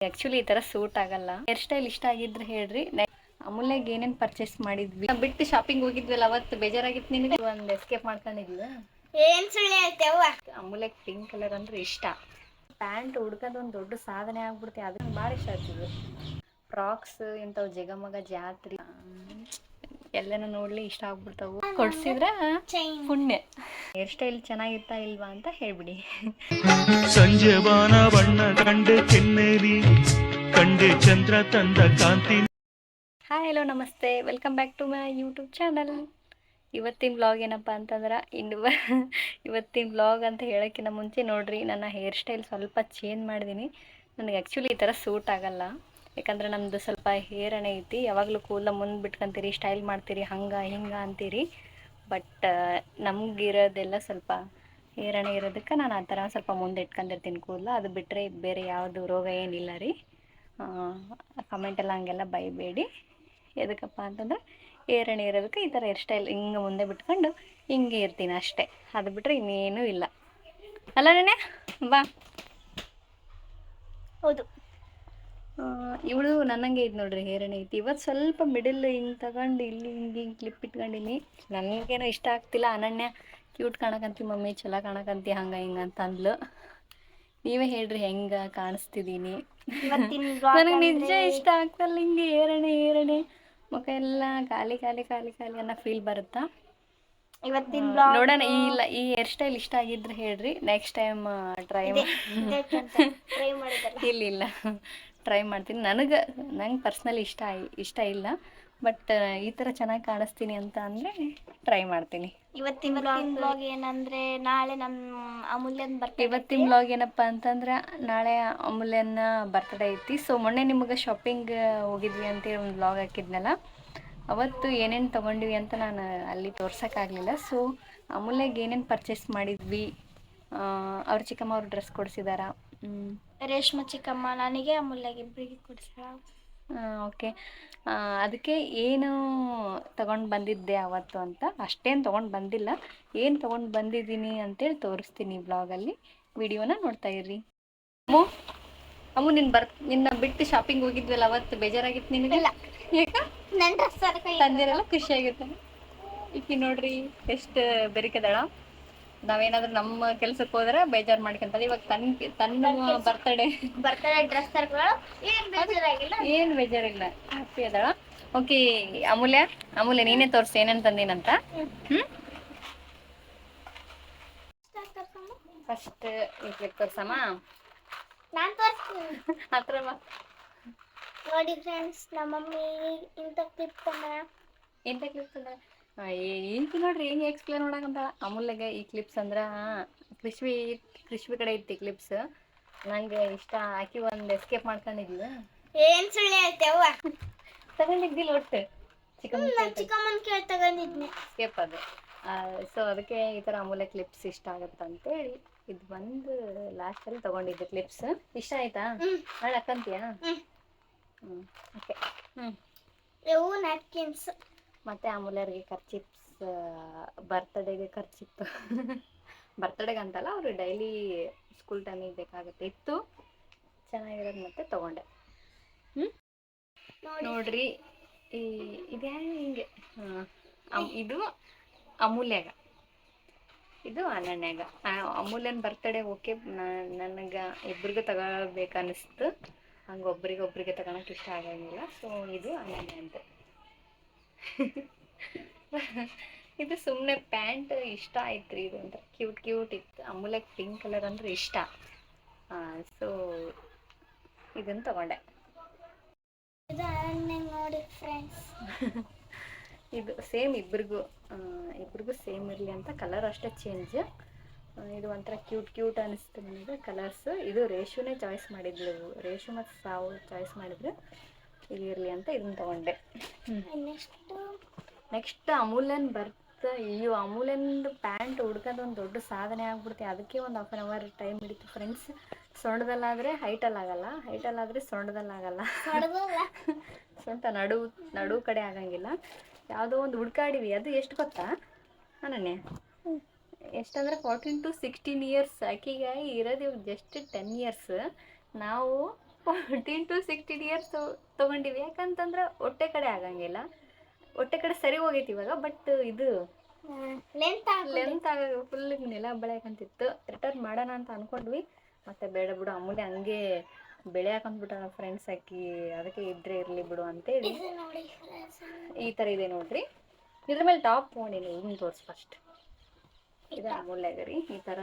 Actually ಈ ಥರ suit ಆಗಲ್ಲ. ಹೇರ್ ಸ್ಟೈಲ್ ಇಷ್ಟ ಆಗಿದ್ರೆ ಹೇಳ್ರಿ. ಅಮೂಲ್ಯಾಗ ಏನೇನ್ ಪರ್ಚೇಸ್ ಮಾಡಿದ್ವಿ? ಬಿಟ್ಟು ಶಾಪಿಂಗ್ ಹೋಗಿದ್ವಲ್ಲ ಅವತ್ತು ಬೇಜಾರಾಗಿತ್ತು ನಿನಗೆ? ಒಂದು ಎಸ್ಕೇಪ್ ಮಾಡ್ಕೊಂಡಿದ್ವಿ ಏನ್ ಸುಳ್ಳು ಹೇಳ್ತೇವ ಅಮೂಲ್ಯಾಗ ಪಿಂಕ್ ಕಲರ್ ಅಂದ್ರೆ ಇಷ್ಟ. ಪ್ಯಾಂಟ್ ಹುಡ್ಕೋದು ಒಂದು ದೊಡ್ಡ ಸಾಧನೆ ಆಗ್ಬಿಡ್ತೆ. ಅದನ್ನ ಭಾಳ ಇಷ್ಟ ಆಗ್ತದೆ ಫ್ರಾಕ್ಸ್ ಇಂಥವು ಜಗಮಗ ಜಾತ್ರೆ. ಎಲ್ಲನೂ ನೋಡ್ಲಿ ಇಷ್ಟ ಆಗ್ಬಿಡ್ತಾವು. ಕೊಡ್ಸಿದ್ರ ಪುಣ್ಯ. ಹೇರ್ ಸ್ಟೈಲ್ ಚೆನ್ನಾಗಿತ್ತಾ ಇಲ್ವಾ ಅಂತ ಹೇಳ್ಬಿಡಿ. ಸಂಜೆ ಬಾನ ಬಣ್ಣ ಕಂಡೆ ಚೆನ್ನೇರಿ ಕಂಡೆ ಚಂದ್ರ ತಂದ ಕಾಂತಿ. ಹಾಯ್ ಹಲೋ ನಮಸ್ತೆ. Welcome back to my YouTube channel ಇವತ್ತಿನ ಬ್ಲಾಗ್ ಏನಪ್ಪ ಅಂತಂದ್ರೆ ಇನ್ನು ಇವತ್ತಿನ ಬ್ಲಾಗ್ ಅಂತ ಹೇಳೋಕ್ಕಿಂತ ಮುಂಚೆ ನೋಡ್ರಿ ನನ್ನ ಹೇರ್ ಸ್ಟೈಲ್ ಸ್ವಲ್ಪ ಚೇಂಜ್ ಮಾಡಿದ್ದೀನಿ ನನಗೆ ಆ್ಯಕ್ಚುಲಿ ಈ ಥರ ಸೂಟ್ ಆಗಲ್ಲ. ಯಾಕಂದ್ರೆ ನಮ್ದು ಸ್ವಲ್ಪ ಹೇರಣೆ ಐತಿ. ಯಾವಾಗಲೂ ಕೂದಲ ಮುಂದೆ ಬಿಟ್ಕೊಂತೀರಿ ಸ್ಟೈಲ್ ಮಾಡ್ತೀರಿ, ಹಂಗೆ, ಹಿಂಗೆ ಅಂತೀರಿ. ಬಟ್ ನಮಗಿರೋದೆಲ್ಲ ಸ್ವಲ್ಪ ಹೇರಣೆ ಇರೋದಕ್ಕೆ ನಾನು ಆ ಥರ ಸ್ವಲ್ಪ ಮುಂದೆ ಇಟ್ಕೊಂಡಿರ್ತೀನಿ ಕೂದಲ ಅದು ಬಿಟ್ಟರೆ ಬೇರೆ ಯಾವುದು ರೋಗ ಏನಿಲ್ಲ ರೀ. ಕಮೆಂಟೆಲ್ಲ ಹಂಗೆಲ್ಲ ಬೈಬೇಡಿ. ಎದಕ್ಕಪ್ಪ ಅಂತಂದ್ರೆ ಏರಣೆ ಇರೋದಕ್ಕೆ ಈ ಥರ ಹೇರ್ ಸ್ಟೈಲ್ ಹಿಂಗೆ ಮುಂದೆ ಬಿಟ್ಕೊಂಡು ಹಿಂಗೆ ಇರ್ತೀನಿ ಅಷ್ಟೇ. ಅದು ಬಿಟ್ಟರೆ ಇನ್ನೇನೂ ಇಲ್ಲ. ಅಲ್ಲ ನೆನೆ ಬಾ. ಹೌದು. ಇವಳು ನನ್ನಂಗೆ ಇದು ನೋಡ್ರಿ ಹೇರಣೆ ಐತಿ ಇವತ್ತು ಸ್ವಲ್ಪ ಮಿಡಲ್ ಹಿಂಗೆ ತಗೊಂಡು ಇಲ್ಲಿ ಹಿಂಗೆ ಹಿಂಗೆ ಕ್ಲಿಪ್ ಇಟ್ಕೊಂಡಿನಿ. ನನಗೇನೋ ಇಷ್ಟ ಆಗ್ತಿಲ್ಲ. ಅನನ್ಯ ಕ್ಯೂಟ್ ಕಾಣಕಂತಿ ಮಮ್ಮಿ ಚಲೋ ಕಾಣಕಂತಿ ಹಂಗ ಹಿಂಗ ಅಂತ ಅಂದ್ಲು ನೀವೇ ಹೇಳ್ರಿ ಹೆಂಗ ಕಾಣಿಸ್ತಿದ್ದೀನಿ ನನಗೆ ನಿಜ ಇಷ್ಟ ಆಗ್ತಲ್ಲ ಹಿಂಗೆ ಏರಣೆ ಏರಣೆ ಮುಖ ಎಲ್ಲ ಖಾಲಿ ಖಾಲಿ ಖಾಲಿ ಖಾಲಿ ಅನ್ನೋ ಫೀಲ್ ಬರುತ್ತಾ? ಇವತ್ತಿನ ಬ್ಲಾಗ್ ನೋಡೋಣ ಈ ಇಲ್ಲ ಈ ಹೇರ್ ಸ್ಟೈಲ್ ಇಷ್ಟ ಆಗಿದ್ರೆ ಹೇಳ್ರಿ. ನೆಕ್ಸ್ಟ್ ಟೈಮ್ ಟ್ರೈ ಇಲ್ಲ ಇಲ್ಲ. ಟ್ರೈ ಮಾಡ್ತೀನಿ. ನನಗೆ ನಂಗೆ ಪರ್ಸ್ನಲಿ ಇಷ್ಟ ಇಷ್ಟ ಇಲ್ಲ. ಬಟ್ ಈ ಥರ ಚೆನ್ನಾಗಿ ಕಾಣಿಸ್ತೀನಿ ಅಂತ ಅಂದರೆ ಟ್ರೈ ಮಾಡ್ತೀನಿ. ಇವತ್ತಿನ ಬ್ಲಾಗ್ ಏನಂದ್ರೆ ನಾಳೆ ನಮ್ಮ ಅಮೂಲ್ಯನ್ ಬರ್ತಡೆ ಇವತ್ತಿನ ಬ್ಲಾಗ್ ಏನಪ್ಪ ಅಂತಂದ್ರೆ ನಾಳೆ ಅಮೂಲ್ಯನ ಬರ್ತ್ಡೇ ಐತಿ. ಸೊ ಮೊನ್ನೆ ನಿಮಗೆ ಶಾಪಿಂಗ್ ಹೋಗಿದ್ವಿ ಅಂತೇಳಿ ಒಂದು ಬ್ಲಾಗ್ ಹಾಕಿದ್ನಲ್ಲ. ಅವತ್ತು ಏನೇನು ತಗೊಂಡ್ವಿ ಅಂತ ನಾನು ಅಲ್ಲಿ ತೋರ್ಸೋಕ್ಕಾಗಲಿಲ್ಲ ಸೊ ಅಮೂಲ್ಯಗೆ ಏನೇನು ಪರ್ಚೇಸ್ ಮಾಡಿದ್ವಿ ಅವ್ರ ಚಿಕ್ಕಮ್ಮ ಅವ್ರು ಡ್ರೆಸ್ ಕೊಡಿಸಿದಾರ ರೇಷ್ಮಾ ಚಿಕ್ಕಮ್ಮ ನನಗೆ ಅಮೂಲ್ಯಗೆ ಇಬ್ಬರಿಗೆ ಕೊಡಿಸ್ಯಾಳ ಓಕೆ. ಅದಕ್ಕೆ ಏನು ತಗೊಂಡು ಬಂದಿದ್ದೆ ಅವತ್ತು ಅಂತ? ಅಷ್ಟೇನು ತೊಗೊಂಡು ಬಂದಿಲ್ಲ. ಏನು ತೊಗೊಂಡು ಬಂದಿದ್ದೀನಿ ಅಂತೇಳಿ ತೋರಿಸ್ತೀನಿ ಬ್ಲಾಗಲ್ಲಿ. ವಿಡಿಯೋನ ನೋಡ್ತಾ ಇರ್ರಿ. ಅಮ್ಮು ಅಮ್ಮು ನಿನ್ನ ಬರ್ ನಿನ್ನ ಬಿಟ್ಟು ಶಾಪಿಂಗ್ ಹೋಗಿದ್ವಲ್ಲ ಅವತ್ತು? ಬೇಜಾರಾಗಿತ್ತು ನಿನಗೆ? ತಂದಿರಲ್ಲ ಖುಷಿ ಆಗುತ್ತೆ ಈಕಿ ನೋಡ್ರಿ ಎಷ್ಟು ಬೆರಿಕದಾಳ. ನಾವೇನಾದ್ರೂ ನಮ್ಮ ಕೆಲ್ಸಕ್ಕೆ ಹೋದ್ರೆ ಬೇಜಾರ್ ಮಾಡ್ಕೊಂತಾರೆ. ಇವಾಗ ತನ್ ತನ್ನ ಬರ್ತಡೇ ಬರ್ತಡೇ ಡ್ರೆಸ್ ತರ್ಕೊಳ್ಳೋ? ಏನ್ ಬೇಜಾರಾಗಿಲ್ಲ? ಏನು ಬೇಜಾರಿಲ್ಲ. ಹ್ಯಾಪಿ ಅದಳ. ಓಕೆ ಅಮೂಲ್ಯ ಅಮೂಲ್ಯ ನೀನೇ ತೋರಿಸಿ ಏನೇನು ತಂದೀನಂತ. ಹ್ಮ್. First clip ತೋರ್ಸಮ್ಮ? ನಾನ್ ತೋರಿಸ್ತೀನಿ. ಹತ್ರ ಬಾ ನೋಡಿ ಫ್ರೆಂಡ್ಸ್ ನಮ್ಮ ಮಮ್ಮಿ ಇಂಥ ಕ್ಲಿಪ್ ತಂದ ಎಂತ ಕ್ಲಿಪ್ ಅಂದ್ರ ಈಗ ನೋಡ್ರಿ ಹೆಂಗೆ ಎಕ್ಸ್ಪ್ಲೇನ್ ಮಾಡಕಂತ? ಅಮೂಲ್ಯಾಗ ಈ ಕ್ಲಿಪ್ಸ್ ಅಂದ್ರ ಕೃಷಿ ಕೃಷ್ವಿ ಕಡೆ ಇತ್ತು ಕ್ಲಿಪ್ಸ್ ನಂಗೆ ಇಷ್ಟ ಹಾಕಿ ಒಂದು ಎಸ್ಕೇಪ್ ಮಾಡ್ಕೊಂಡಿದ್ವಿ ಏನ್ ಸುಳ್ಳು ಹೇಳ್ತೇವ ತಗೊಂಡಿದ್ದಿಲ್ಲ ಒಟ್ಟು. ಚಿಕ್ಕಮ್ಮನ ಕೇಳಿ ತಗೊಂಡಿದ್ನಿ. ಸ್ಕೇಪ್ ಅದು. ಸೊ ಅದಕ್ಕೆ ಈ ಥರ ಅಮೂಲ್ಯ ಕ್ಲಿಪ್ಸ್ ಇಷ್ಟ ಆಗುತ್ತೆ ಅಂತೇಳಿ ಇದು ಬಂದು ಲಾಸ್ಟಲ್ಲಿ ತಗೊಂಡಿದ್ದೆ ಕ್ಲಿಪ್ಸ್ ಇಷ್ಟ ಆಯ್ತಾ? ಹ್ಮ್. ನಾಳೆ ಹಾಕಂತೀಯಾ ಹ್ಮ್. ಹ್ಞೂ ಓಕೆ ಹ್ಞೂ ಇವು ನ್ಯಾಪ್ಕಿನ್ಸ್ ಮತ್ತು ಅಮೂಲ್ಯರಿಗೆ ಖರ್ಚಿಪ್ಸ್ ಬರ್ತಡೇಗೆ ಖರ್ಚಿಪ್ ಬರ್ತಡೇಗೆ ಅಂತಲ್ಲ ಅವರು ಡೈಲಿ ಸ್ಕೂಲ್ ಟೈಮಿಗೆ ಬೇಕಾಗುತ್ತೆ. ಇತ್ತು. ಚೆನ್ನಾಗಿರೋದು ಮತ್ತೆ ತಗೊಂಡೆ. ಹ್ಞೂ ನೋಡಿ. ನೋಡ್ರಿ. ಈ ಇದ್ಯಾ ಹಿಂಗೆ? ಇದು ಅಮೂಲ್ಯಾಗ. ಇದು ಅನನ್ಯಾಗ. ಅಮೂಲ್ಯನ ಬರ್ತಡೇ ಓಕೆ ನನಗೆ ಇಬ್ರಿಗೂ ತಗೋಬೇಕು ಅನಿಸ್ತು ಹಂಗೆ ಒಬ್ರಿಗೆ ಒಬ್ರಿಗೆ ತಗೊಳಕ್ಕೆ ಇಷ್ಟ ಆಗಂಗಿಲ್ಲ. ಸೊ ಇದು ಅನನ್ಯ ಅಂತ. ಇದು ಸುಮ್ಮನೆ ಪ್ಯಾಂಟ್ ಇಷ್ಟ ಆಯ್ತು ರೀ ಇದು ಒಂಥರ ಕ್ಯೂಟ್ ಕ್ಯೂಟ್ ಇತ್ತು. ಅಮೂಲಾಗಿ ಪಿಂಕ್ ಕಲರ್ ಅಂದ್ರೆ ಇಷ್ಟ. ಸೊ ಇದನ್ನು ತಗೊಂಡೆ. ಇದು ಸೇಮ್ ಇಬ್ರಿಗೂ. ಇಬ್ರಿಗೂ ಸೇಮ್ ಇರಲಿ ಅಂತ ಕಲರ್ ಅಷ್ಟೇ ಚೇಂಜ್ ಇದು ಒಂಥರ ಕ್ಯೂಟ್ ಕ್ಯೂಟ್ ಅನಿಸ್ತು ನನಗೆ. ಕಲರ್ಸ್ ಇದು ರೇಷುನೇ ಚಾಯ್ಸ್ ಮಾಡಿದ್ಲು. ರೇಷು ಮತ್ತು ಸಾವು ಚಾಯ್ಸ್ ಮಾಡಿದ್ರು. ಇದು ಇರಲಿ ಅಂತ ಇದನ್ನ ತಗೊಂಡೆ. ನೆಕ್ಸ್ಟ್? ನೆಕ್ಸ್ಟ್ ಅಮೂಲ್ಯನ್ ಬರ್ತಾ. ಅಯ್ಯೋ ಅಮೂಲ್ಯನ್ದು ಪ್ಯಾಂಟ್ ಹುಡ್ಕೋದು ಒಂದು ದೊಡ್ಡ ಸಾಧನೆ ಆಗ್ಬಿಡ್ತಿ. ಅದಕ್ಕೆ ಒಂದು ಹಾಫ್ ಆನ್ ಅವರ್ ಟೈಮ್ ಹಿಡಿತು ಫ್ರೆಂಡ್ಸ್ ಸೊಂಡದಲ್ಲಾದರೆ ಹೈಟಲ್ಲಾಗಲ್ಲ ಹೈಟಲ್ಲಾದರೆ ಸೊಂಡದಲ್ಲಾಗಲ್ಲ. ಸೊಂಟ ನಡು ನಡು ಕಡೆ ಆಗಂಗಿಲ್ಲ. ಯಾವುದೋ ಒಂದು ಹುಡ್ಕಾಡಿವಿ. ಅದು ಎಷ್ಟು ಗೊತ್ತಾ? ಅನನ್ಯ? ಎಷ್ಟಂದ್ರೆ ಫೋರ್ಟೀನ್ ಟು ಸಿಕ್ಸ್ಟೀನ್ ಇಯರ್ಸ್ ಆಕಿಗೆ ಇರೋದು ಜಸ್ಟ್ ಟೆನ್ ಇಯರ್ಸ್ ನಾವು ಫೋರ್ಟೀನ್ ಟು ಸಿಕ್ಸ್ಟೀನ್ ಇಯರ್ಸ್ ತೊಗೊಂಡಿವಿ. ಯಾಕಂತಂದ್ರೆ ಹೊಟ್ಟೆ ಕಡೆ ಆಗಂಗಿಲ್ಲ. ಹೊಟ್ಟೆ ಕಡೆ ಸರಿ ಹೋಗೈತಿ ಇವಾಗ ಬಟ್ ಇದು ಲೆಂತ್ ಲೆಂತ್ ಆಗ ಫುಲ್ ನೆಲ ಬೆಳೆಯಕಂತಿತ್ತು. ರಿಟರ್ನ್ ಮಾಡೋಣ ಅಂತ ಅನ್ಕೊಂಡ್ವಿ. ಮತ್ತೆ ಬೇಡ ಬಿಡು ಅಮೂಲ್ಯ ಹಂಗೆ ಬೆಳೆಯಾಕಂದ್ಬಿಟ್ಟಾಳ ಫ್ರೆಂಡ್ಸ್ ಹಾಕಿ ಅದಕ್ಕೆ ಇದ್ರೆ ಇರಲಿ ಬಿಡು ಅಂತೇಳಿ. ಈ ಥರ ಇದೆ ನೋಡ್ರಿ. ಇದ್ರ ಮೇಲೆ ಟಾಪ್ ತಗೊಂಡಿನಿ ಹಿಂಗೆ ತೋರ್ಸ್ ಫಸ್ಟ್ ಇದು ಅಮೂಲ್ಯಾಗ ರೀ ಈ ಥರ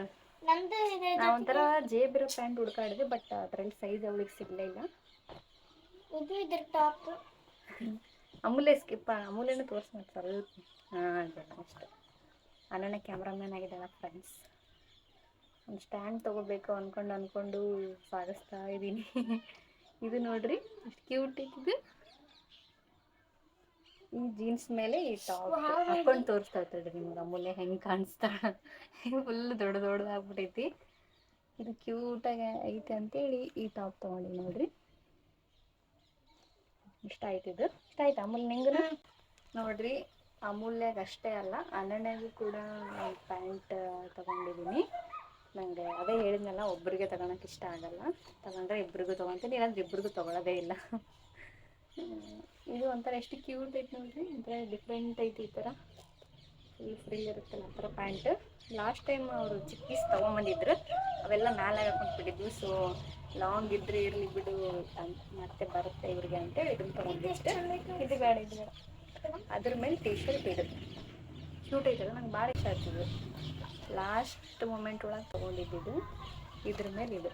ನಾ ಒಂಥರ ಜೇಬಿರೋ ಪ್ಯಾಂಟ್ ಹುಡ್ಕಾಡಿದೆ ಬಟ್ ಅದ್ರಲ್ಲಿ ಸೈಜ್ ಅವಳಿಗೆ ಸಿಗಲೇ ಇಲ್ಲ. ಇದು ಇದ್ರ ಟಾಪ್ ಅಮೂಲ್ಯ ಸ್ಕಿಪ್ ಅಮೂಲ್ಯನೂ ತೋರ್ಸ್ ಮತ್ತೆ ಸ್ವಲ್ಪ ಹಾಂ ಅಷ್ಟೇ. ಅನಣ್ಣ ಕ್ಯಾಮ್ರಾಮ್ಯಾನ್ ಆಗಿದ್ದಾಳ ಫ್ರೆಂಡ್ಸ್ ಒಂದು ಸ್ಟ್ಯಾಂಡ್ ತಗೋಬೇಕು ಅನ್ಕೊಂಡು ಅಂದ್ಕೊಂಡು ಸಾಗಿಸ್ತಾ ಇದ್ದೀನಿ ಇದು ನೋಡ್ರಿ ಎಷ್ಟು ಕ್ಯೂಟ್ ಇದು. ಈ ಜೀನ್ಸ್ ಮೇಲೆ ಈ ಟಾಪ್ ಹಾಕೊಂಡು ತೋರಿಸ್ತಾ ಇರ್ತಾರೆ ನಿಮ್ಗೆ ಅಮೂಲ್ಯ ಹೆಂಗೆ ಕಾಣಿಸ್ತಾ? ಫುಲ್ ದೊಡ್ಡ ದೊಡ್ಡದಾಗ್ಬಿಟ್ಟೈತಿ ಇದು ಕ್ಯೂಟಾಗಿ ಐತೆ ಅಂತೇಳಿ ಈ ಟಾಪ್ ತೊಗೊಂಡಿ ನೋಡ್ರಿ. ಇಷ್ಟ ಆಯ್ತು ಇದು. ಇಷ್ಟ ಆಯ್ತು ಅಮೂಲ್ ನಿಂಗ ನೋಡ್ರಿ ಅಮೂಲ್ಯಾಗ ಅಷ್ಟೇ ಅಲ್ಲ ಅನನ್ಯಾಗೂ ಕೂಡ ಪ್ಯಾಂಟ್ ತಗೊಂಡಿದ್ದೀನಿ ನನಗೆ ಅದೇ ಹೇಳಿದ್ನಲ್ಲ ಒಬ್ಬರಿಗೆ ತಗೊಳಕ್ಕೆ ಇಷ್ಟ ಆಗಲ್ಲ. ತಗೊಂಡ್ರೆ ಇಬ್ರಿಗೂ ತೊಗೊತೀನಿ ಇಲ್ಲಾಂದ್ರೆ ಇಬ್ರಿಗೂ ತೊಗೊಳ್ಳೋದೇ ಇಲ್ಲ. ಇದು ಒಂಥರ ಎಷ್ಟು ಕ್ಯೂಟ್ ಐತೆ ನೋಡ್ರಿ. ಒಂಥರ ಡಿಫ್ರೆಂಟ್ ಐತಿ ಈ ಥರ ಫುಲ್ ಫ್ರೀ ಇರುತ್ತಲ್ಲ ಆ ಥರ ಪ್ಯಾಂಟ್ ಲಾಸ್ಟ್ ಟೈಮ್ ಅವರು ಚಿಕ್ಕೀಸ್ ತೊಗೊಂಬಂದಿದ್ರು. ಅವೆಲ್ಲ ಮ್ಯಾಲೆ ಹಾಕೊಂಡ್ಬಿಟ್ಟಿದ್ವಿ ಸೊ ಲಾಂಗ್ ಇದ್ರೆ ಇರಲಿ ಬಿಡು ಮತ್ತೆ ಬರುತ್ತೆ ಇವ್ರಿಗೆ ಅಂತೇಳಿ ಇದನ್ನ ತೊಗೊಂಡಿದ್ದೆ ಇದು ಬೇಡ ಇದು ಬೇಡ. ಅದ್ರ ಮೇಲೆ ಟಿ ಶರ್ಟ್ ಇದು. ಕ್ಯೂಟ್ ಐತಲ್ಲ, ನಂಗೆ ಭಾಳ ಇಷ್ಟ ಆಗ್ತಿದ್ದು ಲಾಸ್ಟ್ ಮೂಮೆಂಟ್ ಒಳಗೆ ತೊಗೊಂಡಿದ್ದು ಇದ್ರ ಮೇಲೆ ಇದು.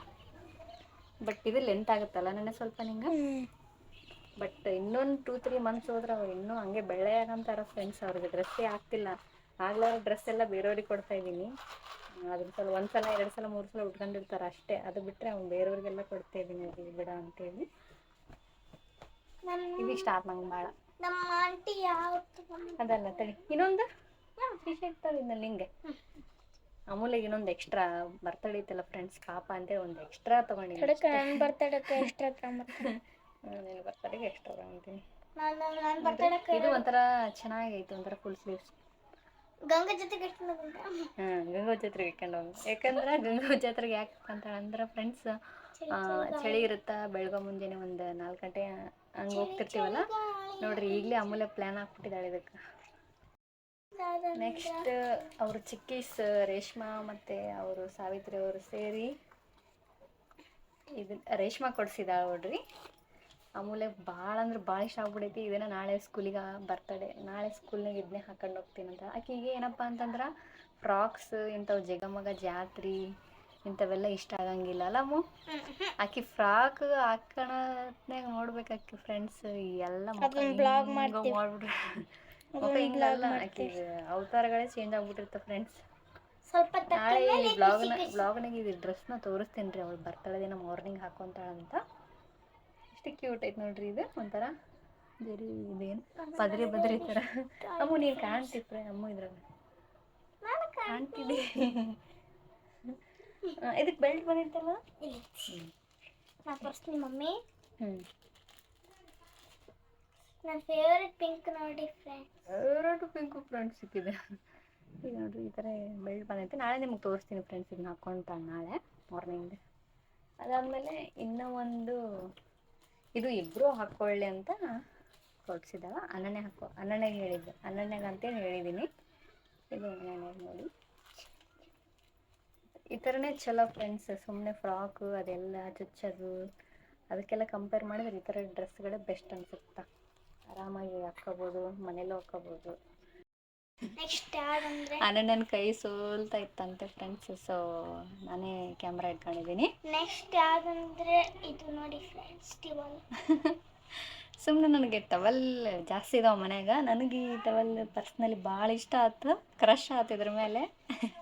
ಬಟ್ ಇದು ಲೆಂತ್ ಆಗುತ್ತಲ್ಲ, ನನ್ನ ಸ್ವಲ್ಪ ನಿಂಗೆ? ಬಟ್ ಇನ್ನೊಂದು ಟೂ ತ್ರೀ ಮಂತ್ಸ್ ಹೋದ್ರೆ ಅವ್ರು ಇನ್ನೂ ಹಂಗೆ ಬೆಳ್ಳೆಯಾಗಂತಾರ ಫ್ರೆಂಡ್ಸ್ ಅವ್ರಿಗೆ ಡ್ರೆಸ್ಸೇ ಆಗ್ತಿಲ್ಲ. ಆಗ್ಲಾರ ಡ್ರೆಸ್ ಎಲ್ಲ ಬೇರೆಯವ್ರಿಗೆ ಕೊಡ್ತಾ ಇದ್ದೀನಿ. ಅದ್ರ ಸಲ ಒಂದು ಸಲ ಎರಡು ಸಲ ಮೂರು ಸಲ ಉಟ್ಕೊಂಡಿರ್ತಾರೆ ಅಷ್ಟೇ. ಅದು ಬಿಟ್ಟರೆ ಅವ್ನು ಬೇರೆಯವ್ರಿಗೆಲ್ಲ ಕೊಡ್ತಾ ಇದ್ದೀನಿ ಅದು ಬಿಡ ಅಂತೇಳಿ. ಹೇಳಿ ಇದು ಇಷ್ಟ ನಂಗೆ ಭಾಳ ನಮ್ಮ ಆಂಟಿ ಯಾವ ಅದಲ್ಲ ತಡಿ. ಇನ್ನೊಂದು? ಟಿ ಶರ್ಟ್ ತಗೊಂಡಿದ್ದಲ್ಲಿ ಹಿಂಗೆ. ಅಮೂಲ್ಯಗೆ ಇನ್ನೊಂದು ಎಕ್ಸ್ಟ್ರಾ ಬರ್ತಡೇ ಇತ್ತಲ್ಲ ಫ್ರೆಂಡ್ಸ್ ಪಾಪ ಅಂತೇಳಿ ಒಂದು ಎಕ್ಸ್ಟ್ರಾ ತಗೊಂಡಿದ್ದೆ ಎಕ್ಸ್ಟ್ರಾ ನಿನ್ನ ಬರ್ತಡೆಗೆ ಎಕ್ಸ್ಟ್ರಾ ಬರ್ತಡಕ್ಕೆ ಇದು ಒಂಥರ ಚೆನ್ನಾಗೈತೆ ಒಂಥರ ಫುಲ್ ಸ್ಲೀವ್ಸ್ ಗಂಗಾ ಜೊತೆಗೆ ಹಾಂ ಗಂಗಾ ಜಾತ್ರೆಗೆ ಹಾಕೊಂಡು ಹೋಗಿ. ಯಾಕಂದ್ರೆ ಗಂಗಾ ಜಾತ್ರೆಗೆ ಯಾಕೆ ಅಂತ ಅಂದ್ರೆ ಫ್ರೆಂಡ್ಸ್ ಚಳಿ ಇರುತ್ತಾ ಬೆಳಗ್ಗೆ ಮುಂಜಾನೆ ಒಂದು ನಾಲ್ಕು ಗಂಟೆ ಹಂಗೆ ಹೋಗ್ತಿರ್ತೀವಲ್ಲ? ನೋಡ್ರಿ ಈಗಲೇ ಅಮೂಲ್ಯ ಪ್ಲ್ಯಾನ್ ಹಾಕ್ಬಿಟ್ಟಿದ್ದಾಳೆ ಇದಕ್ಕೆ. ನೆಕ್ಸ್ಟ್ ಅವರು ಚಿಕ್ಕೀಸ್ ರೇಷ್ಮಾ ಮತ್ತು ಅವರು ಸಾವಿತ್ರಿ ಅವರು ಸೇರಿ ಇದು ರೇಷ್ಮಾ ಕೊಡ್ಸಿದಾಳೆ ನೋಡ್ರಿ. ಅಮೂಲ್ಯ ಭಾಳ ಅಂದ್ರೆ ಭಾಳ ಇಷ್ಟ ಆಗ್ಬಿಡೈತಿ. ಇದನ್ನ ನಾಳೆ ಸ್ಕೂಲಿಗೆ ಬರ್ತಡೆ ನಾಳೆ ಸ್ಕೂಲ್ನಾಗ ಇದನ್ನೇ ಹಾಕೊಂಡು ಹೋಗ್ತೀನಂತ ಆಕೆಗೆ ಏನಪ್ಪ ಅಂತಂದ್ರೆ ಫ್ರಾಕ್ಸ್ ಇಂಥವು ಜಗಮಗ ಜಾತ್ರಿ ಇಂಥವೆಲ್ಲ ಇಷ್ಟ ಆಗಂಗಿಲ್ಲ ಅಲ್ಲ ಅಮ್ಮ ಆಕಿ ಫ್ರಾಕ್ ಹಾಕೋಣತ್ನಾಗ ನೋಡ್ಬೇಕು ಆಕಿ ಫ್ರೆಂಡ್ಸ್ ಎಲ್ಲ ಹಿಂಗಲ್ಲ ಆಕಿ ಅವತಾರಗಳೇ ಚೇಂಜ್ ಆಗ್ಬಿಟ್ಟಿರ್ತ ಫ್ರೆಂಡ್ಸ್ ಸ್ವಲ್ಪ ನಾಳೆ ಈ ಬ್ಲಾಗ್ನ ಬ್ಲಾಗ್ನಾಗ ಇದು ಡ್ರೆಸ್ನ ತೋರಿಸ್ತೀನಿ ರೀ ಅವಳು ಬರ್ತಾಳೆ ದಿನ ಮಾರ್ನಿಂಗ್ ಹಾಕೊಂತಾಳಂತ. ಎಷ್ಟು ಕ್ಯೂಟ್ ಐತೆ ನೋಡ್ರಿ ಇದು. ಒಂಥರ ಜರಿ ಇದೇನು? ಬದ್ರಿ ಬದ್ರಿ ಥರ ಅಮ್ಮು ನೀನು ಕಾಣ್ತಿಪ್ರೆ ಅಮ್ಮು ಇದ್ರಾಗ ಕಾಣ್ತಿದ್ದೆ. ಇದಕ್ಕೆ ಬೆಲ್ಟ್ ಬಂದಿತ್ತಲ್ಲ? ನಾ ತೋರಿಸ್ತೀನಿ ಮಮ್ಮಿ. ಹ್ಞೂ ನನ್ನ ಫೇವ್ರೆಟ್ ಪಿಂಕ್ ನೋಡಿ ಫ್ರೆಂಡ್ಸ್ ಫೇವ್ರೆಟ್ ಪಿಂಕು ಫ್ರೆಂಡ್ಸ್ ಸಿಕ್ಕಿದೆ. ಈಗ ನೋಡ್ರಿ ಈ ಥರ ಬೆಲ್ಟ್ ಬಂದೈತೆ ನಾಳೆ ನಿಮ್ಗೆ ತೋರಿಸ್ತೀನಿ ಫ್ರೆಂಡ್ಸ್ ಇದನ್ನ ಹಾಕ್ಕೊಂತ ನಾಳೆ ಮಾರ್ನಿಂಗ್ ಅದಾದಮೇಲೆ ಇನ್ನೂ ಒಂದು ಇದು ಇಬ್ಬರು ಹಾಕ್ಕೊಳ್ಳಿ ಅಂತ ಕೊಡ್ಸಿದ್ದಾವ ಅನನ್ಯ ಹಾಕೋ ಅನನ್ಯಾಗ ಹೇಳಿದ್ದು. ಅನನ್ಯಾಗ ಅಂತೇಳಿ ಹೇಳಿದ್ದೀನಿ ಇದು ಅನನ್ಯಾಗ ನೋಡಿ. ಈ ಥರನೇ ಚಲೋ ಫ್ರೆಂಡ್ಸ್ ಸುಮ್ಮನೆ ಫ್ರಾಕು ಅದೆಲ್ಲ ಚುಚ್ಚೋದು, ಅದಕ್ಕೆಲ್ಲ ಕಂಪೇರ್ ಮಾಡಿದ್ರೆ ಈ ಥರ ಡ್ರೆಸ್ಗಳೇ ಬೆಸ್ಟ್ ಅನ್ಸುತ್ತಾ. ಆರಾಮಾಗಿ ಹಾಕ್ಕೋಬೋದು, ಮನೇಲೂ ಹಾಕ್ಕೋಬೋದು. ನೆಕ್ಸ್ಟ್ ಯಾವ್ದಂದ್ರೆ ಅಣ್ಣನ ಕೈ ಸೋಲ್ತಾ ಇತ್ತಂತೆ ಫ್ರೆಂಡ್ಸ್ ಸೊ ನಾನೇ ಕ್ಯಾಮ್ರಾ ಇಟ್ಕೊಂಡಿದ್ದೀನಿ. ನೆಕ್ಸ್ಟ್ ಯಾವ್ದಂದ್ರೆ ಇದು ನೋಡಿ ಫ್ರೆಂಡ್ಸ್ ಟಿವಲ್ ಸುಮ್ಮನೆ ನನಗೆ ಟವಲ್ ಜಾಸ್ತಿ ಇದಾವೆ ಮನ್ಯಾಗ. ನನಗೆ ಈ ಟವಲ್ ಪರ್ಸ್ನಲಿ ಭಾಳ ಇಷ್ಟ ಆಯ್ತು ಕ್ರಶ್ ಆಯ್ತು ಇದ್ರ ಮೇಲೆ.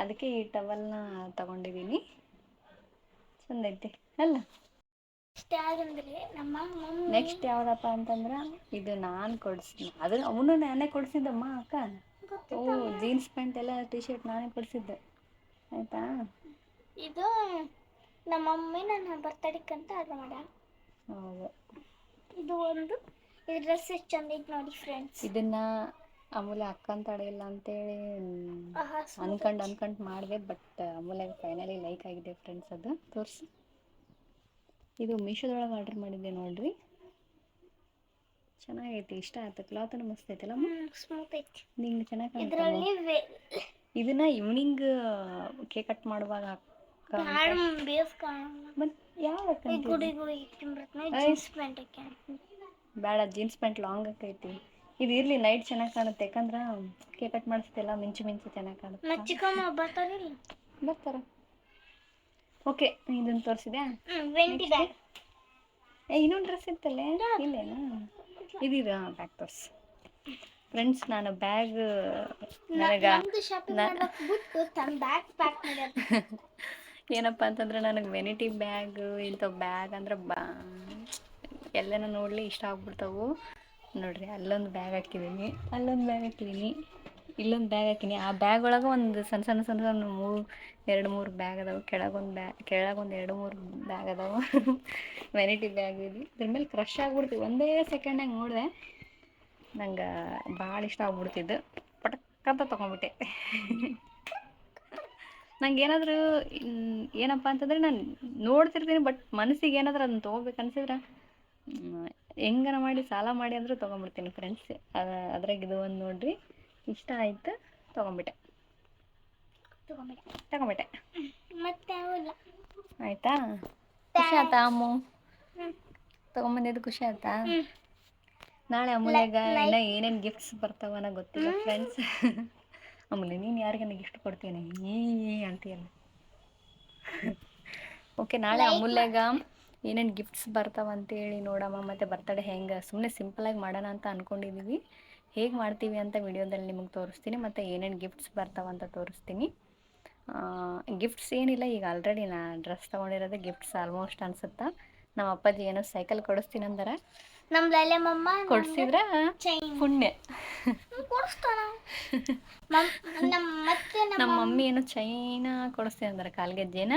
ಅದಕ್ಕೆ ಈ ಟವಲ್ನ ತಗೊಂಡಿದ್ದೀನಿ. ಚಂದ ಐತಿ ಅಲ್ಲ? ನೆಕ್ಸ್ಟ್ ಯಾವ್ದಂದ್ರೆ ನಮ್ಮ ಮಮ್ಮಿ ನೆಕ್ಸ್ಟ್ ಯಾವುದಪ್ಪ ಅಂತಂದ್ರೆ ಇದು ನಾನು ಕೊಡಿಸಿ ಅದನ್ನ ಅವನು ನಾನೇ ಕೊಡಿಸಿದ್ದಮ್ಮ ಅಕ್ಕ. ಓ ಜೀನ್ಸ್ ಪ್ಯಾಂಟ್ ಎಲ್ಲ ಟಿ ಶರ್ಟ್ ನಾನೇ ಕೊಡಿಸಿದ್ದೆ. ಆಯ್ತಾ? ಇದು ನಮ್ಮ ಮಮ್ಮಿ ನನ್ನ ಬರ್ತಡೇಕ್ಕಂತ ಆರ್ಡರ್ ಮಾಡ ಹೌದು. ಇದು ಒಂದು ಇದು ಡ್ರೆಸ್ ಎಷ್ಟು ಚಂದ ಐತೆ ನೋಡಿ ಫ್ರೆಂಡ್ಸ್ ಇದನ್ನ ಅಮೂಲ್ಯ ಅಕ್ಕನ ತಡೆಯಿಲ್ಲ ಅಂತೇಳಿ ಅನ್ಕಂಡು ಅನ್ಕಂಡು ಮಾಡಿದೆ ಬಟ್ ಅಮೂಲ್ಯ ಫೈನಲಿ ಲೈಕ್ ಆಗಿದೆ ಫ್ರೆಂಡ್ಸ್ ಅದು. ತೋರಿಸಿ. ಇದು ಮೀಶೋದೊಳಗೆ ಆರ್ಡ್ರ್ ಮಾಡಿದ್ದೆ ನೋಡ್ರಿ. ಚೆನ್ನಾಗೈತಿ ಇಷ್ಟ ಆಯ್ತು. ಕ್ಲಾತ್ ಮಸ್ತ್ ಐತಿ ನಿಂಗೆ ಚೆನ್ನಾಗಿ ಇದನ್ನ ಈವ್ನಿಂಗ್ ಕೇಕ್ ಕಟ್ ಮಾಡುವಾಗ ಮತ್ತು ಯಾವ ಬೇಡ ಜೀನ್ಸ್ ಪ್ಯಾಂಟ್ ಲಾಂಗ್ ಆಕೈತಿ ಇದು ಇರ್ಲಿ ನೈಟ್ ಚೆನ್ನಾಗಿ ಕಾಣುತ್ತೆ. ಯಾಕಂದ್ರ ಕೇಕ್ ಕಟ್ ಮಾಡಿಸ್ತಿಲ್ಲ ಮಿಂಚು ಮಿಂಚು ಚೆನ್ನಾಗಿ ಕಾಣುತ್ತೆ? ಬರ್ತಾರ. ಓಕೆ ಇದನ್ನು ತೋರಿಸಿದೆ ವೆಂಟಿ ಬ್ಯಾಗ್ ಏ ಇನ್ನೊಂದು ಡ್ರೆಸ್ ಇತ್ತಲ್ಲೇ? ಇಲ್ಲೇನಾ? ಇದಿದು ಬ್ಯಾಗ್ ತೋರಿಸಿ. ಫ್ರೆಂಡ್ಸ್ ನಾನು ಬ್ಯಾಗ್ ನನಗೆ ಏನಪ್ಪ ಅಂತಂದ್ರೆ ನನಗೆ ವೆನಿಟಿ ಬ್ಯಾಗ್ ಇಂಥ ಬ್ಯಾಗ್ ಅಂದ್ರೆ ಬಾ ಎಲ್ಲನ ನೋಡಲಿ ಇಷ್ಟ ಆಗ್ಬಿಡ್ತಾವು. ನೋಡ್ರಿ ಅಲ್ಲೊಂದು ಬ್ಯಾಗ್ ಹಾಕಿದ್ದೀನಿ ಅಲ್ಲೊಂದು ಬ್ಯಾಗ್ ಹಾಕಿದ್ದೀನಿ ಇಲ್ಲೊಂದು ಬ್ಯಾಗ್ ಹಾಕಿನಿ. ಆ ಬ್ಯಾಗ್ ಒಳಗೆ ಒಂದು ಸಣ್ಣ ಸಣ್ಣ ಸಣ್ಣ ಸಣ್ಣ ಮೂರು, ಎರಡು ಮೂರು ಬ್ಯಾಗ್ ಅದಾವೆ. ಕೆಳಗೊಂದು ಬ್ಯಾಗ್ ಕೆಳಗೊಂದು ಎರಡು ಮೂರು ಬ್ಯಾಗ್ ಅದಾವೆ. ವೆನಿಟಿ ಬ್ಯಾಗ್ ಇದು. ಇದ್ರ ಮೇಲೆ ಕ್ರಶ್ ಆಗ್ಬಿಡ್ತೀವಿ. ಒಂದೇ ಸೆಕೆಂಡಾಗ ನೋಡಿದೆ, ನಂಗೆ ಭಾಳ ಇಷ್ಟ ಆಗ್ಬಿಡ್ತಿದ್ದು ಪಟಕ್ಕಂತ ತೊಗೊಂಬಿಟ್ಟೆ. ನಂಗೆ ಏನಾದರೂ ಏನಪ್ಪ ಅಂತಂದರೆ ನಾನು ನೋಡ್ತಿರ್ತೀನಿ ಬಟ್ ಮನಸ್ಸಿಗೆ ಏನಾದರೂ ಅದನ್ನ ತೊಗೋಬೇಕು ಅನ್ಸಿದ್ರೆ ಹೆಂಗನ ಮಾಡಿ, ಸಾಲ ಮಾಡಿ ಅಂದರೂ ತೊಗೊಂಬಿಡ್ತೀನಿ ಫ್ರೆಂಡ್ಸ್ ಅದ್ರಾಗ ಇದು ಒಂದು ನೋಡ್ರಿ. ಇಷ್ಟ ಆಯ್ತು ತಗೊಂಬಿಟ್ಟೆ ತಗೊಂಬಿಟ್ಟೆ ಮತ್ತೆ ಆಯ್ತಾ? ಖುಷಿ ಆಯ್ತಾ ಅಮ್ಮು. ತೊಗೊಂಬಂದಿದ್ದು ಖುಷಿ ಆಯ್ತಾ? ನಾಳೆ ಅಮೂಲ್ಯಾಗ ಇನ್ನ ಏನೇನು ಗಿಫ್ಟ್ಸ್ ಬರ್ತಾವನ ಗೊತ್ತಿಲ್ಲ ಫ್ರೆಂಡ್ಸ್ ಅಮೂಲ್ಯ ನೀನು ಯಾರಿಗಾನ ಗಿಫ್ಟ್ ಕೊಡ್ತೀನಿ ಈ ಅಂತೀಯಲ್ಲ. ಓಕೆ ನಾಳೆ ಅಮೂಲ್ಯಾಗ ಏನೇನು ಗಿಫ್ಟ್ಸ್ ಬರ್ತಾವ ಅಂತೇಳಿ ನೋಡಮ್ಮ ಮತ್ತೆ ಬರ್ತಡೆ ಹೆಂಗೆ ಸುಮ್ಮನೆ ಸಿಂಪಲ್ ಆಗಿ ಮಾಡೋಣ ಅಂತ ಅಂದ್ಕೊಂಡಿದ್ದೀವಿ ಹೇಗೆ ಮಾಡ್ತೀವಿ ಅಂತ ವಿಡಿಯೋದಲ್ಲಿ ನಿಮಗೆ ತೋರಿಸ್ತೀನಿ ಮತ್ತು ಏನೇನು ಗಿಫ್ಟ್ಸ್ ಬರ್ತಾವ ಅಂತ ತೋರಿಸ್ತೀನಿ. ಗಿಫ್ಟ್ಸ್ ಏನಿಲ್ಲ ಈಗ ಆಲ್ರೆಡಿ ನಾ ಡ್ರೆಸ್ ತೊಗೊಂಡಿರೋದೇ ಗಿಫ್ಟ್ಸ್ ಆಲ್ಮೋಸ್ಟ್ ಅನ್ಸುತ್ತಾ. ನಮ್ಮ ಅಪ್ಪಾಜಿ ಏನೋ ಸೈಕಲ್ ಕೊಡಿಸ್ತೀನಿ ಅಂದ್ರೆ. ನಮ್ಮ ಲೈಲೆ ಮಮ್ಮ ಕೊಡ್ಸಿದ್ರ ಪುಣ್ಯ. ನಮ್ಮ ಮಮ್ಮಿ ಏನೋ ಚೈನಾ ಕೊಡಿಸ್ತೀನಿ ಅಂದ್ರೆ ಕಾಲ್ಗೆಜ್ಜೆನ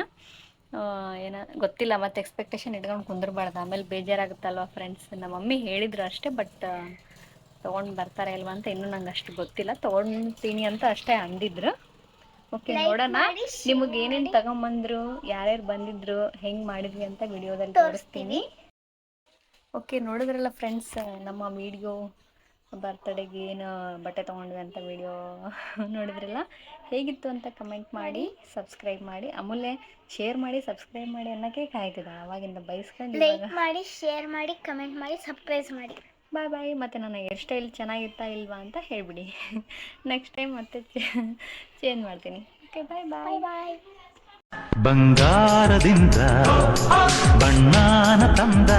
ಏನ ಗೊತ್ತಿಲ್ಲ ಮತ್ತೆ ಎಕ್ಸ್ಪೆಕ್ಟೇಷನ್ ಇಟ್ಕೊಂಡು ಕುಂದ್ರಬಾರ್ದು. ಆಮೇಲೆ ಬೇಜಾರಾಗುತ್ತಲ್ವಾ ಫ್ರೆಂಡ್ಸ್ ನಮ್ಮ ಮಮ್ಮಿ ಹೇಳಿದ್ರು ಅಷ್ಟೇ ಬಟ್ ತೊಗೊಂಡು ಬರ್ತಾರೆ ಇಲ್ವಾ ಅಂತ ಇನ್ನೂ ನಂಗೆ ಅಷ್ಟು ಗೊತ್ತಿಲ್ಲ. ತಗೊಂತೀನಿ ಅಂತ ಅಷ್ಟೇ ಅಂದಿದ್ರು. ಓಕೆ ನೋಡೋಣ. ನಿಮಗೆ ಏನೇನು ತಗೊಂಬಂದ್ರು ಯಾರ್ಯಾರು ಬಂದಿದ್ರು ಹೆಂಗೆ ಮಾಡಿದ್ವಿ ಅಂತ ವಿಡಿಯೋದಲ್ಲಿ ತೋರಿಸ್ತೀನಿ. ಓಕೆ ನೋಡಿದ್ರಲ್ಲ ಫ್ರೆಂಡ್ಸ್ ನಮ್ಮ ವಿಡಿಯೋ ಬರ್ತಡೆಗೆ ಏನು ಬಟ್ಟೆ ತೊಗೊಂಡ್ವಿ ಅಂತ ವಿಡಿಯೋ ನೋಡಿದ್ರಲ್ಲ? ಹೇಗಿತ್ತು ಅಂತ ಕಮೆಂಟ್ ಮಾಡಿ ಸಬ್ಸ್ಕ್ರೈಬ್ ಮಾಡಿ. ಆಮೇಲೆ ಶೇರ್ ಮಾಡಿ ಸಬ್ಸ್ಕ್ರೈಬ್ ಮಾಡಿ ಅನ್ನೋಕ್ಕೆ ಕಾಯ್ತಿದ್ದ. ಅವಾಗಿಂದ ಬೈಸ್ಕೊಂಡು ಲೈಕ್ ಮಾಡಿ ಶೇರ್ ಮಾಡಿ ಕಮೆಂಟ್ ಮಾಡಿ ಸಬ್ಸ್ಕ್ರೈಬ್ ಮಾಡಿ. ಬಾಯ್ ಬಾಯ್ ಮತ್ತು ನನ್ನ ಹೇರ್ ಸ್ಟೈಲ್ ಚೆನ್ನಾಗಿತ್ತಾ ಇಲ್ವಾ ಅಂತ ಹೇಳಿಬಿಡಿ. ನೆಕ್ಸ್ಟ್ ಟೈಮ್ ಮತ್ತೆ ಚೇಂಜ್ ಮಾಡ್ತೀನಿ. ಓಕೆ ಬಾಯ್ ಬಾಯ್ ಬಾಯ್ ಬಂಗಾರದಿಂದ ಬಣ್ಣಾನ ತಂದ.